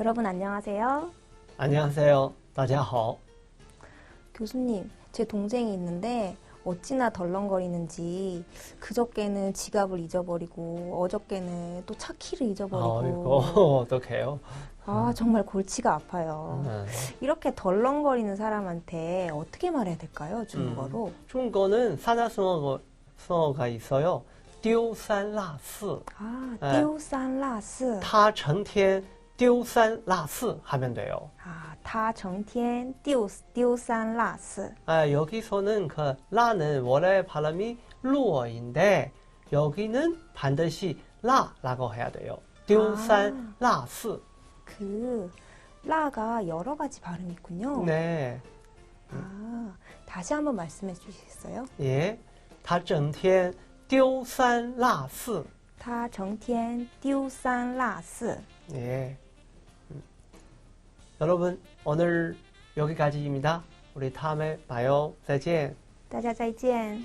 여러분 안녕하세요. 안녕하세요. 大家好. 교수님, 제 동생이 있는데 어찌나 덜렁거리는지 그저께는 지갑을 잊어버리고 어저께는 또 차 키를 잊어버리고 아이고, 어떡해요? 아 정말 골치가 아파요. 음, 이렇게 덜렁거리는 사람한테 어떻게 말해야 될까요? 중국어로? 중국어는 사자성어가 성어가 있어요. 丢三落四. 아, 네. 띠우산라스. 他成天 丢三落四 하면 돼요. 아, 다 정天띠우 띠우산라스. 아, 여기서는 그 라는 원래 발음이 루어인데 여기는 반드시 라라고 해야 돼요. 丢三落四. 그 라가 여러 가지 발음이 있군요. 네. 아, 다시 한번 말씀해 주시겠어요? 예. 他整天丢三落四. 다 정天띠우산라스. 예. 음. 여러분, 오늘 여기까지입니다. 우리 다음에 봐요. 再见.大家再见。